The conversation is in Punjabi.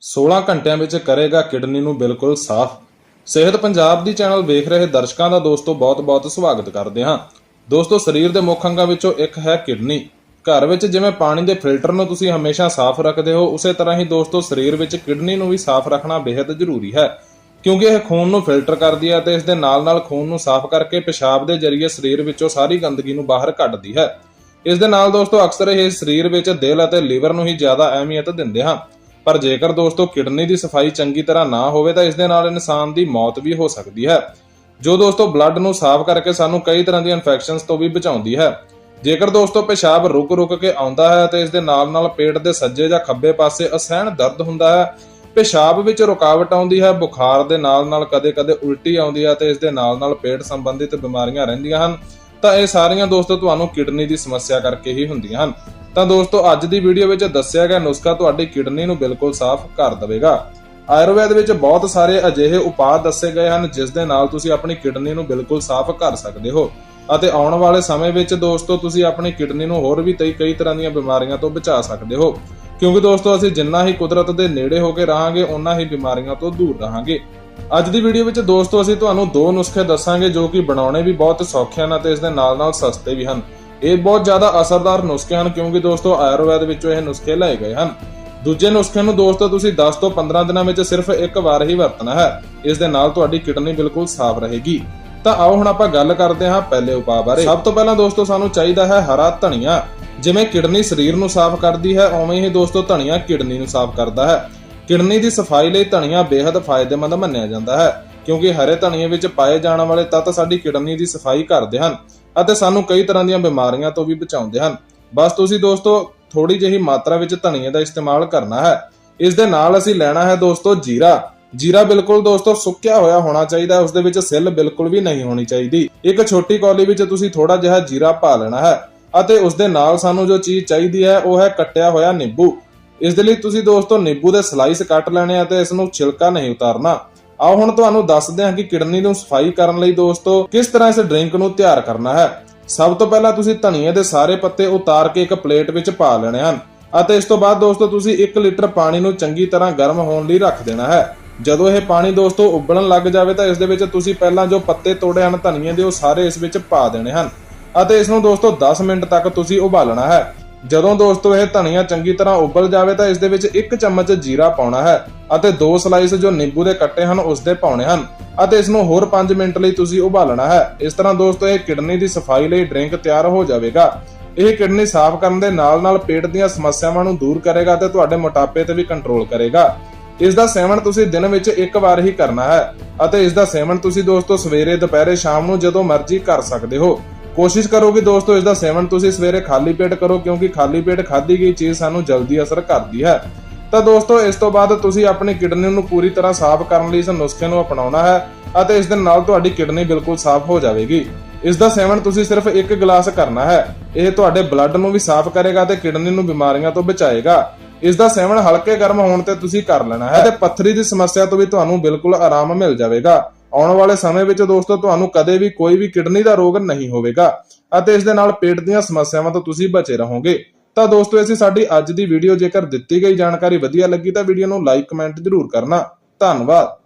16 ਘੰਟਿਆਂ ਵਿੱਚ ਕਰੇਗਾ ਕਿਡਨੀ ਨੂੰ ਬਿਲਕੁਲ ਸਾਫ਼। ਸਿਹਤ ਪੰਜਾਬ ਦੀ ਚੈਨਲ ਵੇਖ ਰਹੇ ਦਰਸ਼ਕਾਂ ਦਾ ਦੋਸਤੋ ਬਹੁਤ-ਬਹੁਤ ਸਵਾਗਤ ਕਰਦੇ ਹਾਂ। ਦੋਸਤੋ, ਸਰੀਰ ਦੇ ਮੁੱਖ ਅੰਗਾਂ ਵਿੱਚੋਂ ਇੱਕ ਹੈ ਕਿਡਨੀ। ਘਰ ਵਿੱਚ ਜਿਵੇਂ ਪਾਣੀ ਦੇ ਫਿਲਟਰ ਨੂੰ ਤੁਸੀਂ ਹਮੇਸ਼ਾ ਸਾਫ਼ ਰੱਖਦੇ ਹੋ, ਉਸੇ ਤਰ੍ਹਾਂ ਹੀ ਦੋਸਤੋ ਸਰੀਰ ਵਿੱਚ ਕਿਡਨੀ ਨੂੰ ਵੀ ਸਾਫ਼ ਰੱਖਣਾ ਬੇहद ਜ਼ਰੂਰੀ ਹੈ। ਕਿਉਂਕਿ ਇਹ ਖੂਨ ਨੂੰ ਫਿਲਟਰ ਕਰਦੀ ਹੈ ਤੇ ਇਸ ਦੇ ਨਾਲ-ਨਾਲ ਖੂਨ ਨੂੰ ਸਾਫ਼ ਕਰਕੇ ਪਿਸ਼ਾਬ ਦੇ ਜ਼ਰੀਏ ਸਰੀਰ ਵਿੱਚੋਂ ਸਾਰੀ ਗੰਦਗੀ ਨੂੰ ਬਾਹਰ ਕੱਢਦੀ ਹੈ। ਇਸ ਦੇ ਨਾਲ ਦੋਸਤੋ ਅਕਸਰ ਇਹ ਸਰੀਰ ਵਿੱਚ ਦਿਲ ਅਤੇ ਲੀਵਰ ਨੂੰ ਹੀ ਜ਼ਿਆਦਾ ਅਹਿਮੀਅਤ ਦਿੰਦੇ ਹਾਂ। ਪਰ ਜੇਕਰ ਦੋਸਤੋ ਕਿਡਨੀ ਦੀ ਸਫ਼ਾਈ ਚੰਗੀ ਤਰ੍ਹਾਂ ਨਾ ਹੋਵੇ ਤਾਂ ਇਸ ਦੇ ਨਾਲ ਇਨਸਾਨ ਦੀ ਮੌਤ ਵੀ ਹੋ ਸਕਦੀ ਹੈ। ਜੋ ਦੋਸਤੋ ਬਲੱਡ ਨੂੰ ਸਾਫ਼ ਕਰਕੇ ਸਾਨੂੰ ਕਈ ਤਰ੍ਹਾਂ ਦੀਆਂ ਇਨਫੈਕਸ਼ਨਸ ਤੋਂ ਵੀ ਬਚਾਉਂਦੀ ਹੈ। ਜੇਕਰ ਦੋਸਤੋ ਪਿਸ਼ਾਬ ਰੁਕ-ਰੁਕ ਕੇ ਆਉਂਦਾ ਹੈ ਤੇ ਇਸ ਦੇ ਨਾਲ-ਨਾਲ ਪੇਟ ਦੇ ਸੱਜੇ ਜਾਂ ਖੱਬੇ ਪਾਸੇ ਅਸਹਿਣ ਦਰਦ ਹੁੰਦਾ ਹੈ। ਪਿਸ਼ਾਬ ਵਿੱਚ ਰੁਕਾਵਟ ਆਉਂਦੀ ਹੈ, ਬੁਖਾਰ ਦੇ ਨਾਲ-ਨਾਲ ਕਦੇ-ਕਦੇ ਉਲਟੀ ਆਉਂਦੀ ਹੈ ਤੇ ਇਸ ਦੇ ਨਾਲ-ਨਾਲ ਪੇਟ ਸੰਬੰਧਿਤ ਬਿਮਾਰੀਆਂ ਰਹਿੰਦੀਆਂ ਹਨ। ਤਾਂ ਇਹ ਸਾਰੀਆਂ ਦੋਸਤੋ ਤੁਹਾਨੂੰ ਕਿਡਨੀ ਦੀ ਸਮੱਸਿਆ ਕਰਕੇ ਹੀ ਹੁੰਦੀਆਂ ਹਨ। ਤਾਂ ਦੋਸਤੋ, ਅੱਜ ਦੀ ਵੀਡੀਓ ਵਿੱਚ ਦੱਸਿਆ ਗਿਆ ਨੁਸਖਾ ਤੁਹਾਡੀ ਕਿਡਨੀ ਨੂੰ ਬਿਲਕੁਲ ਸਾਫ਼ ਕਰ ਦੇਵੇਗਾ। ਆਯੁਰਵੈਦ ਵਿੱਚ ਬਹੁਤ ਸਾਰੇ ਅਜਿਹੇ ਉਪਾਅ ਦੱਸੇ ਗਏ ਹਨ, ਜਿਸ ਦੇ ਨਾਲ ਤੁਸੀਂ ਆਪਣੀ ਕਿਡਨੀ ਨੂੰ ਬਿਲਕੁਲ ਸਾਫ਼ ਕਰ ਸਕਦੇ ਹੋ। ਅਤੇ ਆਉਣ ਵਾਲੇ ਸਮੇਂ ਵਿੱਚ ਦੋਸਤੋ, ਤੁਸੀਂ ਆਪਣੀ ਕਿਡਨੀ ਨੂੰ ਹੋਰ ਵੀ ਕਈ ਕਈ ਤਰ੍ਹਾਂ ਦੀਆਂ ਬਿਮਾਰੀਆਂ ਤੋਂ ਬਚਾ ਸਕਦੇ ਹੋ। ਕਿਉਂਕਿ ਦੋਸਤੋ, ਅਸੀਂ ਜਿੰਨਾ ਹੀ ਕੁਦਰਤ ਦੇ ਨੇੜੇ ਹੋ ਕੇ ਰਹਾਂਗੇ ਉਨਾ ਹੀ ਬਿਮਾਰੀਆਂ ਤੋਂ ਦੂਰ ਰਹਾਂਗੇ। ਅੱਜ ਦੀ ਵੀਡੀਓ ਵਿੱਚ ਦੋਸਤੋ, ਅਸੀਂ ਤੁਹਾਨੂੰ ਦੋ ਨੁਸਖੇ ਦੱਸਾਂਗੇ, ਜੋ ਕਿ ਬਣਾਉਣੇ ਵੀ ਬਹੁਤ ਸੌਖੇ ਹਨ ਅਤੇ ਇਸ ਦੇ ਨਾਲ-ਨਾਲ ਸਸਤੇ ਵੀ ਹਨ। ਇਹ ਬਹੁਤ ਜ਼ਿਆਦਾ ਅਸਰਦਾਰ ਨੁਸਖੇ ਹਨ, ਕਿਉਂਕਿ ਦੋਸਤੋ, ਆਯੁਰਵੈਦ ਵਿੱਚੋਂ ਇਹ ਨੁਸਖੇ ਲਏ ਗਏ ਹਨ। ਦੂਜੇ ਨੁਸਖੇ ਨੂੰ ਦੋਸਤੋ, ਤੁਸੀਂ 10 ਤੋਂ 15 ਦਿਨਾਂ ਵਿੱਚ ਸਿਰਫ ਇੱਕ ਵਾਰ ਹੀ ਵਰਤਣਾ ਹੈ। ਇਸ ਦੇ ਨਾਲ ਤੁਹਾਡੀ ਕਿਡਨੀ ਬਿਲਕੁਲ ਸਾਫ਼ ਰਹੇਗੀ। ਤਾਂ ਆਓ ਹੁਣ ਆਪਾਂ ਗੱਲ ਕਰਦੇ ਹਾਂ ਪਹਿਲੇ ਉਪਾਅ ਬਾਰੇ। ਸਭ ਤੋਂ ਪਹਿਲਾਂ ਦੋਸਤੋ, ਸਾਨੂੰ ਚਾਹੀਦਾ ਹੈ ਹਰਾ ਧਨੀਆ। ਜਿਵੇਂ ਕਿਡਨੀ ਸਰੀਰ ਨੂੰ ਸਾਫ਼ ਕਰਦੀ ਹੈ, ਉਵੇਂ ਹੀ ਦੋਸਤੋ, ਧਨੀਆ ਕਿਡਨੀ ਨੂੰ ਸਾਫ਼ ਕਰਦਾ ਹੈ। ਕਿਡਨੀ ਦੀ ਸਫ਼ਾਈ ਲਈ ਧਨੀਆ ਬੇहद ਫਾਇਦੇਮੰਦ ਮੰਨਿਆ ਜਾਂਦਾ ਹੈ। ਕਿਉਂਕਿ ਹਰੇ ਧਨੀਏ ਵਿੱਚ ਪਾਏ ਜਾਣ ਵਾਲੇ ਤੱਤ ਸਾਡੀ ਕਿਡਨੀ ਦੀ ਸਫ਼ਾਈ ਕਰਦੇ ਹਨ ਅਤੇ ਸਾਨੂੰ ਕਈ ਤਰ੍ਹਾਂ ਦੀਆਂ ਬਿਮਾਰੀਆਂ ਤੋਂ ਵੀ ਬਚਾਉਂਦੇ ਹਨ। ਬਸ ਤੁਸੀਂ ਦੋਸਤੋ ਥੋੜੀ ਜਿਹੀ ਮਾਤਰਾ ਵਿੱਚ ਧਨੀਏ ਦਾ ਇਸਤੇਮਾਲ ਕਰਨਾ ਹੈ। ਇਸ ਦੇ ਨਾਲ ਅਸੀਂ ਲੈਣਾ ਹੈ ਦੋਸਤੋ ਜੀਰਾ। ਜੀਰਾ ਬਿਲਕੁਲ ਦੋਸਤੋ ਸੁੱਕਿਆ ਹੋਇਆ ਹੋਣਾ ਚਾਹੀਦਾ ਹੈ ਉਸ ਦੇ ਵਿੱਚ ਸਿੱਲ ਬਿਲਕੁਲ ਵੀ ਨਹੀਂ ਹੋਣੀ ਚਾਹੀਦੀ। ਇੱਕ ਛੋਟੀ ਕੌਲੀ ਵਿੱਚ ਤੁਸੀਂ ਥੋੜਾ ਜਿਹਾ ਜੀਰਾ ਪਾ ਲੈਣਾ ਹੈ ਅਤੇ ਉਸ ਦੇ ਨਾਲ ਸਾਨੂੰ ਜੋ ਚੀਜ਼ ਚਾਹੀਦੀ ਹੈ, ਉਹ ਹੈ ਕੱਟਿਆ ਹੋਇਆ ਨਿੰਬੂ। ਇਸ ਦੇ ਲਈ ਤੁਸੀਂ ਦੋਸਤੋ ਨਿੰਬੂ ਦੇ ਸਲਾਈਸ ਕੱਟ ਲੈਣੇ ਅਤੇ ਤੇ ਇਸ ਨੂੰ ਛਿਲਕਾ ਨਹੀਂ ਉਤਾਰਨਾ। ਆਓ ਹੁਣ ਤੁਹਾਨੂੰ ਦੱਸਦੇ ਹਾਂ ਕਿ ਕਿਡਨੀ ਨੂੰ ਸਫ਼ਾਈ ਕਰਨ ਲਈ ਦੋਸਤੋ ਕਿਸ ਤਰ੍ਹਾਂ ਇਸ ਡਰਿੰਕ ਨੂੰ ਤਿਆਰ ਕਰਨਾ ਹੈ। ਸਭ ਤੋਂ ਪਹਿਲਾਂ ਤੁਸੀਂ ਧਨੀਏ ਦੇ ਸਾਰੇ ਪੱਤੇ ਉਤਾਰ ਕੇ ਇੱਕ ਪਲੇਟ ਵਿੱਚ ਪਾ ਲੈਣੇ ਹਨ ਅਤੇ ਇਸ ਤੋਂ ਬਾਅਦ ਦੋਸਤੋ ਤੁਸੀਂ 1 ਲੀਟਰ ਪਾਣੀ ਨੂੰ ਚੰਗੀ ਤਰ੍ਹਾਂ ਗਰਮ ਹੋਣ ਲਈ ਰੱਖ ਦੇਣਾ ਹੈ। ਜਦੋਂ ਇਹ ਪਾਣੀ ਦੋਸਤੋ ਉਬਲਣ ਲੱਗ ਜਾਵੇ ਤਾਂ ਇਸ ਦੇ ਵਿੱਚ ਤੁਸੀਂ ਪਹਿਲਾਂ ਜੋ ਪੱਤੇ ਤੋੜੇ ਹਨ ਧਨੀਏ ਦੇ ਉਹ ਸਾਰੇ ਇਸ ਵਿੱਚ ਪਾ ਦੇਣੇ ਹਨ ਅਤੇ ਇਸ ਨੂੰ ਦੋਸਤੋ 10 ਮਿੰਟ ਤੱਕ ਤੁਸੀਂ ਉਬਾਲਣਾ ਹੈ। ਜਦੋਂ ਦੋਸਤੋ ਇਹ ਧਨੀਆ ਚੰਗੀ ਤਰ੍ਹਾਂ ਉਬਲ ਜਾਵੇ ਤਾਂ ਇਸ ਦੇ ਵਿੱਚ 1 ਚਮਚ ਜੀਰਾ ਪਾਉਣਾ ਹੈ ਅਤੇ ਦੋ ਸਲਾਈਸ ਜੋ ਨਿੰਬੂ ਦੇ ਕੱਟੇ ਹਨ ਉਸ ਦੇ ਪਾਉਣੇ ਹਨ ਅਤੇ ਇਸ ਨੂੰ ਹੋਰ 5 ਮਿੰਟ ਲਈ ਤੁਸੀਂ ਉਬਾਲਣਾ ਹੈ। ਇਸ ਤਰ੍ਹਾਂ ਦੋਸਤੋ ਇਹ ਕਿਡਨੀ ਦੀ ਸਫ਼ਾਈ ਲਈ ਡਰਿੰਕ ਤਿਆਰ ਹੋ ਜਾਵੇਗਾ। ਇਹ ਕਿਡਨੀ ਸਾਫ਼ ਕਰਨ ਦੇ ਨਾਲ-ਨਾਲ ਪੇਟ ਦੀਆਂ ਸਮੱਸਿਆਵਾਂ ਨੂੰ ਦੂਰ ਕਰੇਗਾ ਤੇ ਤੁਹਾਡੇ ਮੋਟਾਪੇ ਤੇ ਵੀ ਕੰਟਰੋਲ ਕਰੇਗਾ। ਇਸ ਦਾ ਸੇਵਨ ਤੁਸੀਂ ਦਿਨ ਵਿੱਚ ਇੱਕ ਵਾਰ ਹੀ ਕਰਨਾ ਹੈ ਅਤੇ ਇਸ ਦਾ ਸੇਵਨ ਤੁਸੀਂ ਦੋਸਤੋ ਸਵੇਰੇ ਦੁਪਹਿਰੇ ਸ਼ਾਮ ਨੂੰ ਜਦੋਂ ਮਰਜ਼ੀ ਕਰ ਸਕਦੇ ਹੋ। ਕੋਸ਼ਿਸ਼ ਕਰੋ ਕਿ ਦੋਸਤੋ ਇਸ ਦਾ ਸੇਵਨ ਤੁਸੀਂ ਸਵੇਰੇ ਖਾਲੀ ਪੇਟ ਕਰੋ, ਕਿਉਂਕਿ ਖਾਲੀ ਪੇਟ ਖਾਧੀ ਗਈ ਚੀਜ਼ ਸਾਨੂੰ ਜਲਦੀ ਅਸਰ ਕਰਦੀ ਹੈ। ਤਾਂ ਦੋਸਤੋ, ਇਸ ਤੋਂ ਬਾਅਦ ਤੁਸੀਂ ਆਪਣੀ ਕਿਡਨੀ ਨੂੰ ਪੂਰੀ ਤਰ੍ਹਾਂ ਸਾਫ਼ ਕਰਨ ਲਈ ਇਸ ਨੁਸਖੇ ਨੂੰ ਅਪਣਾਉਣਾ ਹੈ ਅਤੇ ਇਸ ਦੇ ਨਾਲ ਤੁਹਾਡੀ ਕਿਡਨੀ ਬਿਲਕੁਲ ਸਾਫ਼ ਹੋ ਜਾਵੇਗੀ। ਇਸ ਦਾ ਸੇਵਨ ਤੁਸੀਂ ਸਿਰਫ ਇੱਕ ਗਲਾਸ ਕਰਨਾ ਹੈ। ਇਹ ਤੁਹਾਡੇ ਬਲੱਡ ਨੂੰ ਵੀ ਸਾਫ਼ ਕਰੇਗਾ ਤੇ ਕਿਡਨੀ ਨੂੰ ਬਿਮਾਰੀਆਂ ਤੋਂ ਬਚਾਏਗਾ। ਇਸ ਦਾ ਸੇਵਨ ਹਲਕੇ ਗਰਮ ਹੋਣ ਤੇ ਤੁਸੀਂ ਕਰ ਲੈਣਾ ਹੈ ਤੇ ਪੱਥਰੀ ਦੀ ਸਮੱਸਿਆ ਤੋਂ ਵੀ ਤੁਹਾਨੂੰ ਬਿਲਕੁਲ ਆਰਾਮ ਮਿਲ ਜਾਵੇਗਾ। ਆਉਣ ਵਾਲੇ ਸਮੇਂ ਵਿੱਚ ਦੋਸਤੋ, ਤੁਹਾਨੂੰ ਕਦੇ ਵੀ ਕੋਈ ਵੀ ਕਿਡਨੀ ਦਾ ਰੋਗ ਨਹੀਂ ਹੋਵੇਗਾ ਅਤੇ ਇਸ ਦੇ ਨਾਲ ਪੇਟ ਦੀਆਂ ਸਮੱਸਿਆਵਾਂ ਤੋਂ ਤੁਸੀਂ ਬਚੇ ਰਹੋਗੇ। ਤਾਂ ਦੋਸਤੋ ਅਸੀਂ ਸਾਡੀ ਅੱਜ ਦੀ ਵੀਡੀਓ ਜੇਕਰ ਦਿੱਤੀ ਗਈ ਜਾਣਕਾਰੀ ਵਧੀਆ ਲੱਗੀ ਤਾਂ ਵੀਡੀਓ ਨੂੰ ਲਾਈਕ ਕਮੈਂਟ ਜ਼ਰੂਰ ਕਰਨਾ। ਧੰਨਵਾਦ।